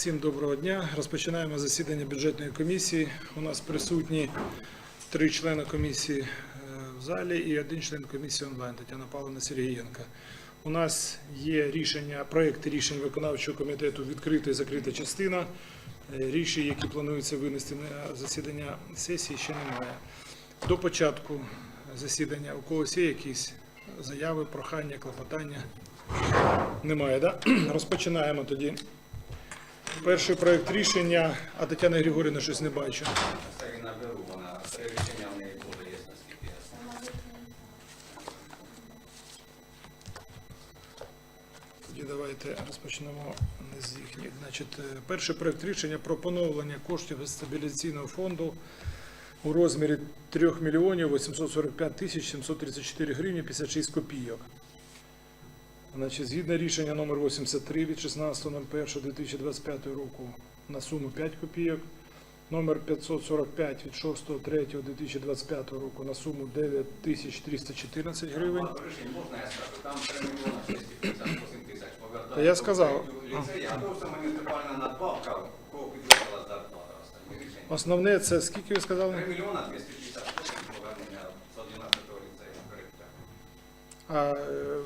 Всім доброго дня. Розпочинаємо засідання бюджетної комісії. У нас присутні три члени комісії е, в залі і один член комісії онлайн Тетяна Павловна Сергієнка. У нас є рішення, проекти рішень виконавчого комітету відкрита і закрита частина. Е, Рішень, які планується винести на засідання сесії, ще немає. До початку засідання у когось є якісь заяви, прохання, клопотання? Немає. Да? Розпочинаємо тоді. Перший проект рішення, а Тетяна Григорівна щось не бачу. Тоді давайте розпочнемо не з їхніх. Значить, е, перший проект рішення про поновлення коштів з стабілізаційного фонду у розмірі 3 мільйонів 845 тисяч 734 гривні 56 копійок. Значить, згідно рішення номер 83 від 16.01.2025 року на суму 5 копійок, номер 545 від 6.03.2025 року на суму 9314 гривень. Можна я скажу? Там 3 мільйони 258 тисяч. Та я сказав. Ліцей, а то все мені надбавка, у кого підвищила зарплата. Основне це скільки ви сказали? 3 мільйона 258 повернення з 11-го ліцею на коректор. А е,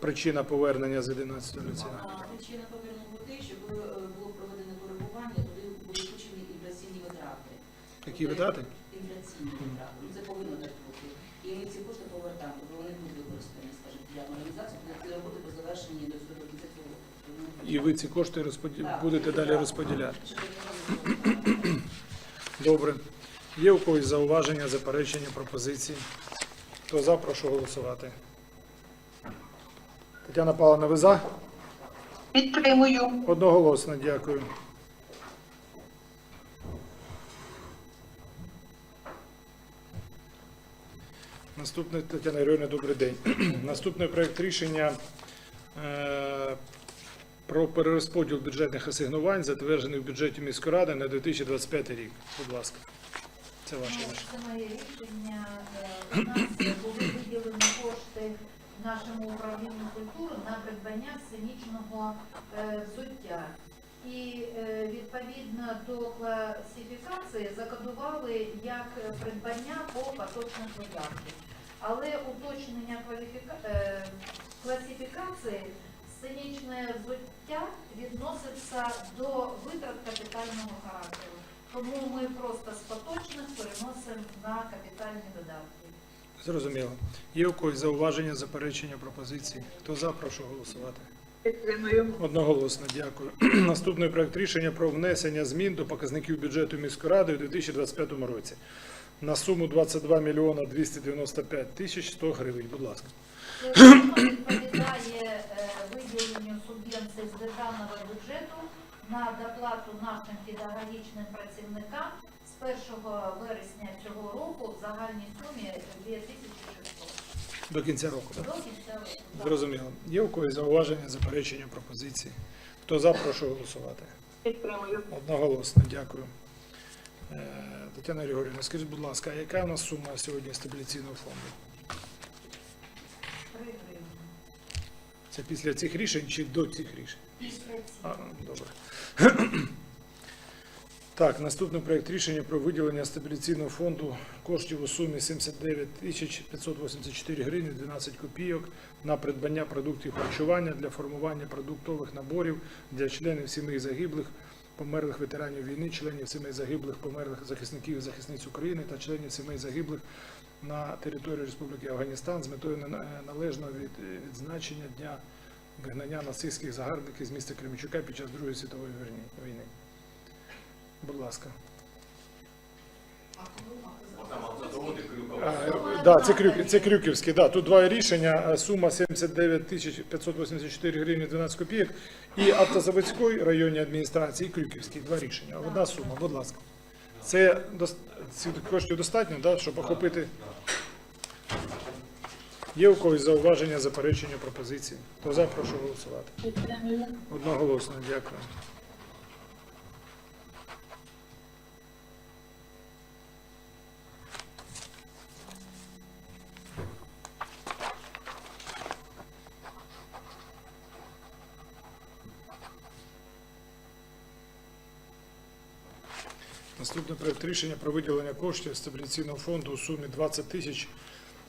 причина повернення з 11 ліцею? А Причина повернення те, що е, було проведено коригування, туди були включені інфляційні витрати. Які витрати? Інфляційні витрати. Це повинно так бути. І ми ці кошти повертаємо, бо вони будуть використані, скажімо, для модернізації, для ці роботи по завершенні до кінця цього року. І ви ці кошти розподі... Так. будете далі Так. розподіляти. Добре. Є у когось зауваження, заперечення, пропозиції? Хто за, прошу голосувати. Тетяна Павловна, ви за? Підтримую. Одноголосно, дякую. Наступний Тетяна Ірина, добрий день. Наступний проект рішення е, про перерозподіл бюджетних асигнувань, затверджений в бюджеті міської ради на 2025 рік. Будь ласка, це ваше Ну, рішення. Це моє рішення. Е, У нас були виділені кошти нашому управлінню культури на придбання сценічного е, взуття. І е, відповідно до класифікації закодували як придбання по поточній заявці. Але уточнення е, класифікації сценічне взуття відноситься до витрат капітального характеру. Тому ми просто з поточних переносимо на капітальні видатки. Зрозуміло. Є у когось зауваження, заперечення, пропозиції? Хто за, прошу голосувати. Підтримую. Одноголосно, дякую. Наступний проект рішення про внесення змін до показників бюджету міської ради у 2025 році на суму 22 мільйона 295 тисяч 100 гривень. Будь ласка. Відповідає е, виділенню субвенцій з державного бюджету на доплату нашим педагогічним працівникам з 1 вересня цього року в загальній сумі 2600 До кінця року. до кінця року. Зрозуміло. Є у когось зауваження, заперечення, пропозиції? Хто за, прошу голосувати. Підтримую. Одноголосно, дякую. Е, Тетяна Григорівна, скажіть, будь ласка, а яка у нас сума сьогодні стабіляційного фонду? 3 гривні. Це після цих рішень чи до цих рішень? Після А, цього. добре. Так, наступний проект рішення про виділення стабіляційного фонду коштів у сумі 79 тисяч 584 гривні 12 копійок на придбання продуктів харчування для формування продуктових наборів для членів сімей загиблих, померлих ветеранів війни, членів сімей загиблих, померлих захисників і захисниць України та членів сімей загиблих на території Республіки Афганістан з метою на- належного від- відзначення дня вигнання нацистських загарбників з міста Кременчука під час Другої світової війни. Будь ласка. А, е, да, це, Крюк, це Крюківський. Да, тут два рішення. Сума 79 тисяч 584 гривні 12 копійок. І Автозаводської районній адміністрації, і Крюківський. Два рішення. Одна сума, будь ласка. Це дос- цих коштів достатньо, да, щоб охопити. Є у когось зауваження, заперечення, пропозиції? Хто за, прошу голосувати. Одноголосно, дякую. Наступний проект рішення про виділення коштів стабіляційного фонду у сумі 20 тисяч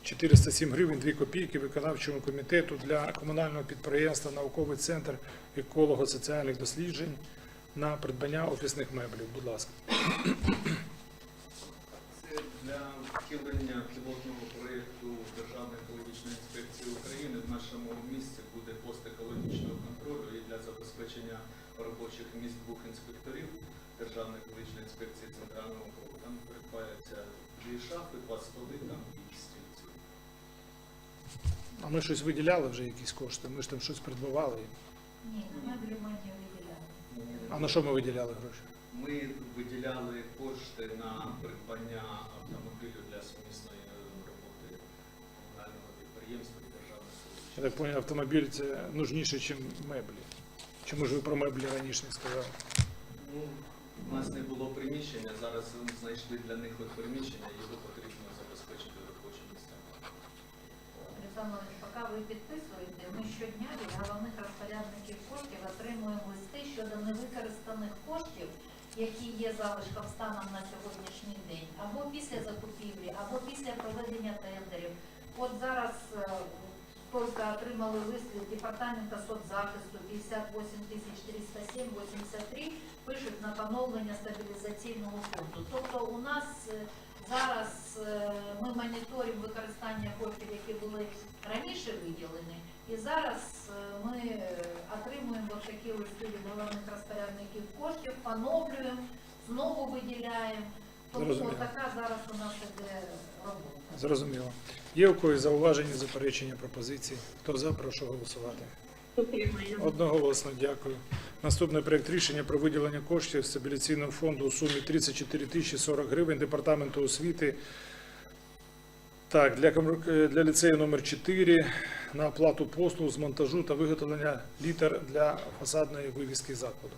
407 гривень 2 копійки виконавчому комітету для комунального підприємства Науковий центр еколого-соціальних досліджень на придбання офісних меблів. Будь ласка. Це для втілення пілотного проєкту Державної екологічної інспекції України в нашому місті буде пост екологічного контролю і для забезпечення робочих місць двох інспекторів Державної екологічної інспекції центрального округу. Там придбаються дві шафи, два столи там і стільці. А ми щось виділяли вже якісь кошти? Ми ж там щось придбавали. Ні, ми не виділяли. А на що ми виділяли гроші? Ми виділяли кошти на придбання автомобілю для сумісної роботи комунального підприємства і державної Я так понял, автомобіль це нужніше, ніж меблі. Чому ж ви про меблі раніше не сказали? Ну, у нас не було приміщення, зараз знайшли для них от приміщення, його потрібно забезпечити робочим місцям. Олександр поки ви підписуєте, ми щодня від головних розпорядників коштів отримуємо листи щодо невикористаних коштів, які є залишком станом на сьогоднішній день, або після закупівлі, або після проведення тендерів. От зараз тільки отримали лист від департаменту соцзахисту 58 тисяч 307 83 пишуть на поновлення стабілізаційного фонду. Тобто у нас е, зараз е, ми моніторимо використання коштів, які були раніше виділені, і зараз е, ми отримуємо от такі листи від головних розпорядників коштів, поновлюємо, знову виділяємо. Тобто така зараз у нас іде робота. Зрозуміло. Є у когось зауваження, заперечення, пропозиції? Хто за, прошу голосувати. Одноголосно дякую. Наступний проект рішення про виділення коштів стабіляційного фонду у сумі 34 тисячі 40 гривень департаменту освіти. Так, для, е, для ліцею номер 4 на оплату послуг з монтажу та виготовлення літер для фасадної вивіски закладу.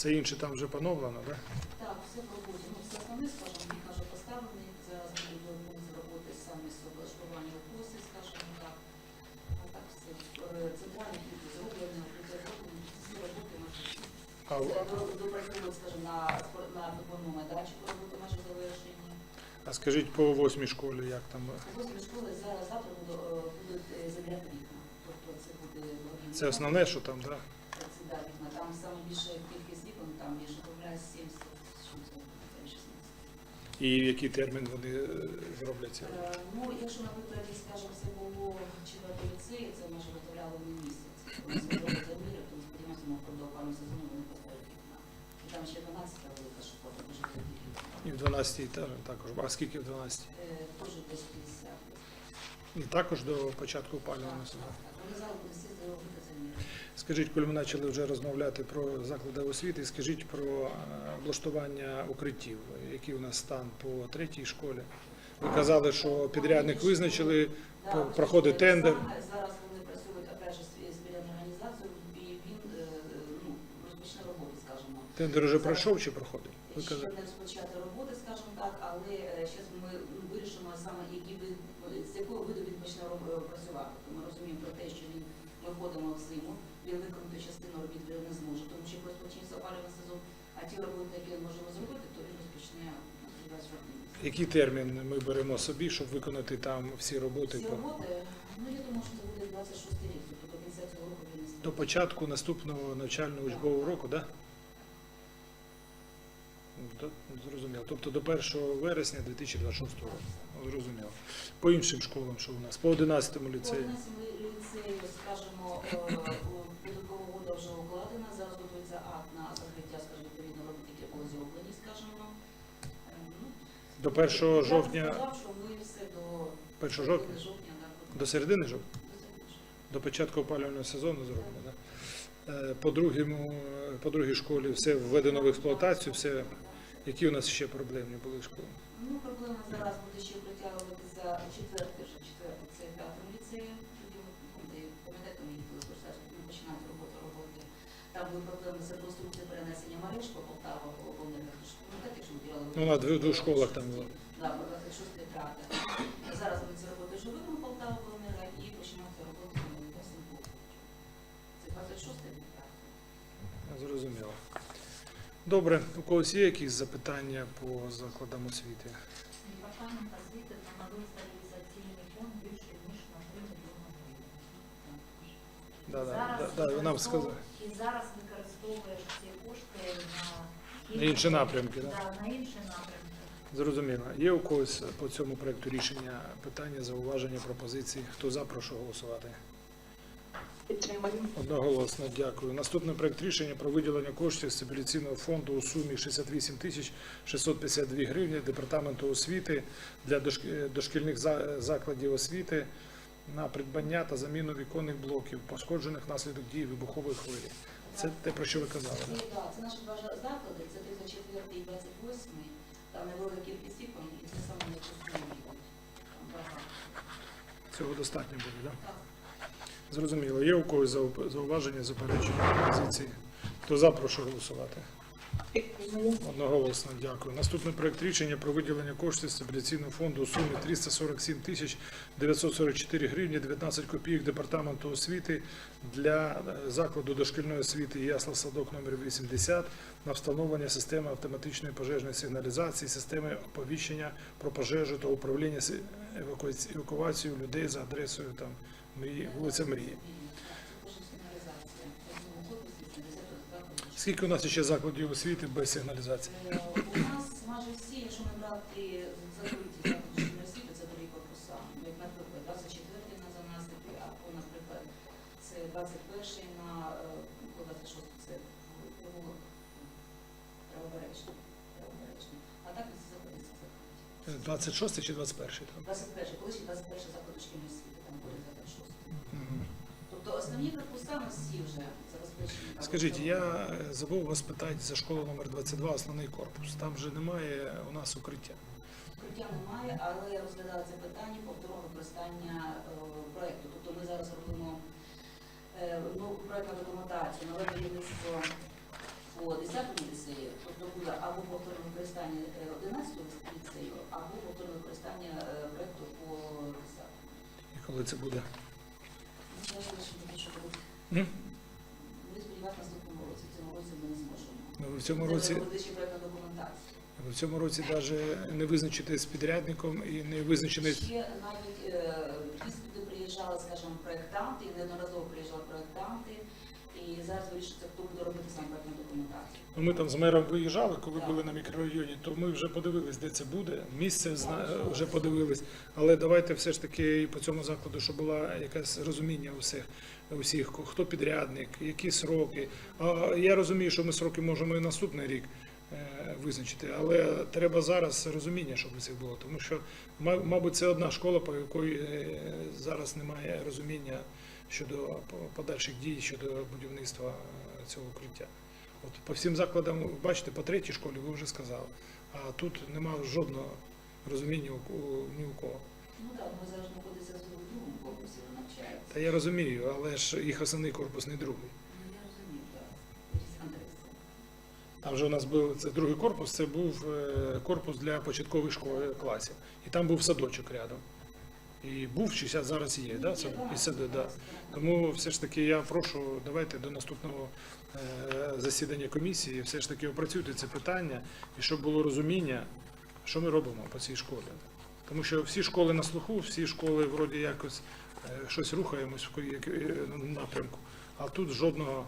Все інше там вже поновлено, так? Так, все. Ну, все основне, скажімо, вікна вже поставлені. Зараз будуть виконувати роботи саме з облаштування укоси, скажімо так. А так все. Е, Центральні укриття зроблені. Всі роботи майже всі. А, Це до- допрацьовують, скажімо, на, на футбольному майданчику роботи майже завершені. а скажіть по восьмій школі, як там? У восьмій школи зараз завтра е, будуть е, забирати вікна. Тобто це буде Це основне, що там, так? Це да, вікна. Там саме більша І в який термін вони е, зроблять це? Ну, якщо, наприклад, як, скажімо, це було четвертий ліцей, це ми ж виготовляли не місяць. Ми зробили за міру, тому сподіваємося, ми впродовж сезону вони поставлять вікна. І там ще 12 велика школа, дуже великі. І в 12 теж також. А скільки в 12? Е, Теж десь 50. І також до початку опалювального Так, сезону. так. Вони зараз Скажіть, коли ми почали вже розмовляти про заклади освіти, скажіть про е, облаштування укриттів, який у нас стан по третій школі. Ви казали, що підрядник визначили, проходить тендер. Зараз вони працюють опять же з збіряною організацією, і він е, ну, розпочне роботу, скажімо. тендер вже пройшов чи проходить? Ви Ще не розпочати роботи, скажімо так, але зараз ми ну, вирішимо саме, які вид, з якого виду він почне працювати. Ми розуміємо про те, що він ми входимо в зиму, він виконати частину робіт він не зможе, тому що коли почнеться опалювальний сезон, а ті роботи, які ми можемо зробити, то він розпочне ну. Який термін ми беремо собі, щоб виконати там всі роботи Всі роботи, ну я думаю, що це буде 26 рік, тобто до кінця цього року він до початку наступного навчального учбового року, так? Да? Зрозуміло. Тобто до 1 вересня 2026 року. Зрозуміло. По іншим школам, що у нас? По 11 ліцею. У нас ліцею, скажімо, е, додаткова угода вже укладена, зараз готується акт на закриття, скажімо, відповідно робіт, які були зроблені, скажімо. Е, ну, До 1 я жовтня, сказав, що ми все до 1 жовтня? жовтня да. До середини жовтня? До початку опалювального сезону зроблено? Е, По, другому, по другій школі все введено в експлуатацію, все. Які у нас ще проблемні були школи? Ну, проблема зараз буде ще притягувати за четвертий, вже четвертий, це п'ятому ліцеї. Тоді, от, ну, де, ми їхали курсаж, ми починають роботу роботи. Там були проблеми з реконструкцією перенесення мереж по Ну, на двох двох школах там було. Так, була це шостий правда. Зараз будуть роботи живими Полтава Волонера і починати роботи на Небесному Це 26-й правда. Зрозуміло. Добре, у когось є якісь запитання по закладам освіти? Департамент освіти знаходиться реалізаційний фонд більше, ніж на 3 мільйони гривень. Да, да, да, да, вона б сказала. І зараз використовуєш ці кошти на на інші напрямки, да? Да, на інші напрямки. Зрозуміло. Є у когось по цьому проекту рішення питання, зауваження, пропозиції? Хто за, прошу голосувати. Підтримую. Одноголосно, дякую. Наступний проект рішення про виділення коштів з стабіляційного фонду у сумі 68 тисяч 652 гривні Департаменту освіти для дошк- дошкільних закладів освіти на придбання та заміну віконних блоків, пошкоджених внаслідок дії вибухової хвилі. Це те, про що ви казали. Це, да? да, це наші два заклади, це 34 і 28, там невелика кількість ікон, і це саме не частини йдуть. Там багато. Цього достатньо буде, так? Так. Зрозуміло. Є у когось зауваження, заперечення, пропозиції? Хто за, прошу голосувати. Одноголосно, дякую. Наступний проект рішення про виділення коштів стабіляційного фонду у сумі 347 тисяч 944 гривні 19 копійок Департаменту освіти для е, закладу дошкільної освіти Ясла Садок номер 80 на встановлення системи автоматичної пожежної сигналізації, системи оповіщення про пожежу та управління евакуацією людей за адресою там вулиця Мрії. Це теж сигналізація. В одному корпусі 70 закладів. Скільки у нас ще закладів освіти без сигналізації? Е, У нас майже всі, якщо ми брати закриті заклади освіти, це другі корпуса. Ну, наприклад, 24-й на занасипі, або, наприклад, це 21-й на е, 26-й це провулок правобережний. А так всі заклади це закриті. 26 чи 21? Там? 21-й, колишній 21-й заклад дошкільної освіти, там поряд 26-й. Тобто основні корпуса у нас всі вже. Скажіть, я е, забув вас питати за школу номер 22, основний корпус. Там же немає у нас укриття. Укриття немає, але я розглядала це питання повторного використання е, проекту. Тобто ми зараз робимо е, нову проектну документацію, нове будівництво по 10-му ліцею, тобто буде або повторне використання 11-го ліцею, або повторне використання проекту по 10-му. І коли це буде? Ну, я таке, що буде. М? Ми сподіваємося в наступному році. В цьому році ми не зможемо. Ну, Ви в цьому році в цьому році навіть не визначити з підрядником і не визначений. Ще навіть е, приїжджали, скажімо, проєктанти, і неодноразово зараз вирішується, хто буде робити сам документацію. Ну, Ми там з мером виїжджали, коли Так. були на мікрорайоні, то ми вже подивились, де це буде. Місце зна... вже подивились. Але давайте все ж таки і по цьому закладу, щоб була якесь розуміння усіх, усіх, хто підрядник, які сроки. А я розумію, що ми сроки можемо і наступний рік е, визначити, але треба зараз розуміння, щоб у цих було. Тому що, ма- мабуть, це одна школа, по якої е, зараз немає розуміння щодо подальших дій щодо будівництва е, цього укриття. От по всім закладам, бачите, по третій школі ви вже сказали, а тут немає жодного розуміння ні у кого. Ну так, ми зараз знаходимося в другому корпусі, ви навчаєтеся. Та я розумію, але ж їх основний корпус не другий. Ну я розумію, так. Там же у нас був це другий корпус, це був е, корпус для початкових школ класів. І там був садочок рядом. І був чи зараз є, да? Це, і садок, да. Тому все ж таки я прошу, давайте до наступного е, засідання комісії все ж таки опрацюйте це питання, і щоб було розуміння, що ми робимо по цій школі. Тому що всі школи на слуху, всі школи вроді якось е, щось рухаємось в е, напрямку, а тут жодного,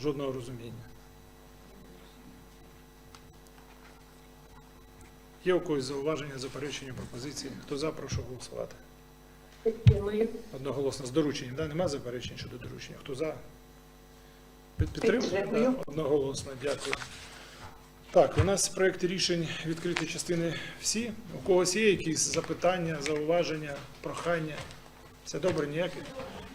жодного розуміння. Є у когось зауваження, заперечення, пропозиції? Хто за, прошу голосувати. Підтримую. Одноголосно з дорученням, да? Нема заперечень щодо доручення. Хто за? Під підтримку? Да, Одноголосно, дякую. Так, у нас проекти рішень відкриті частини всі. У когось є якісь запитання, зауваження, прохання? Все добре, ніякі?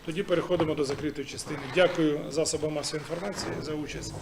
Тоді переходимо до закритої частини. Дякую засобам масової інформації за участь.